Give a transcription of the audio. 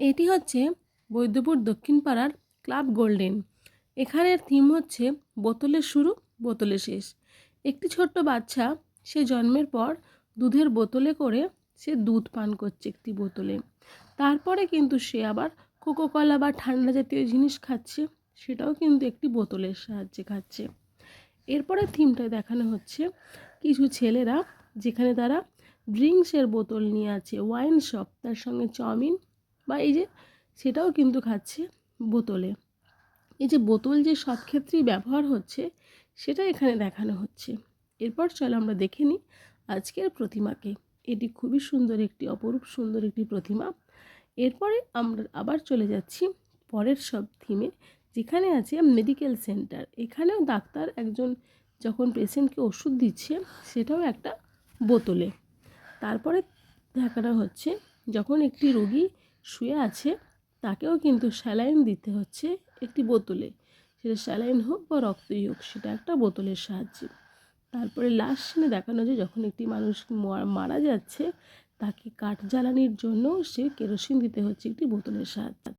এটি হচ্ছে বৈদ্যপুর দক্ষিণ পাড়ার ক্লাব গোল্ডেন। এখানের থিম হচ্ছে বোতলের শুরু, বোতলে শেষ। একটি ছোট্ট বাচ্চা, সে জন্মের পর দুধের বোতলে করে সে দুধ পান করছে একটি বোতলে। তারপরে কিন্তু সে আবার কোকোকলা বা ঠান্ডা জাতীয় জিনিস খাচ্ছে, সেটাও কিন্তু একটি বোতলের সাহায্যে খাচ্ছে। এরপরে থিমটা দেখানো হচ্ছে কিছু ছেলেরা, যেখানে তারা ড্রিঙ্কসের বোতল নিয়ে আছে ওয়াইন শপ তার সঙ্গে চাউমিন বা এই যে সেটাও কিন্তু খাচ্ছে বোতলে। এই যে বোতল যে সব ক্ষেত্রেই ব্যবহার হচ্ছে, সেটা এখানে দেখানো হচ্ছে। এরপর চলো আমরা দেখে নিই আজকের প্রতিমাকে। এটি খুবই সুন্দর একটি, অপরূপ সুন্দর একটি প্রতিমা। এরপরে আমরা আবার চলে যাচ্ছি পরের সব থিমে, যেখানে আছে মেডিকেল সেন্টার। এখানেও ডাক্তার একজন যখন পেশেন্টকে ওষুধ দিচ্ছে, সেটাও একটা বোতলে। তারপরে দেখানো হচ্ছে, যখন একটি রোগী শুয়ে আছে, তাকেও কিন্তু স্যালাইন দিতে হচ্ছে একটি বোতলে। সেটা স্যালাইন হোক বা রক্তই হোক, সেটা একটা বোতলের সাহায্যে। তারপরে লাস্ট সিনে দেখানো যে যখন একটি মানুষ মারা যাচ্ছে, তাকে কাঠ জ্বালানির জন্য সে কেরোসিন দিতে হচ্ছে একটি বোতলের সাহায্যে।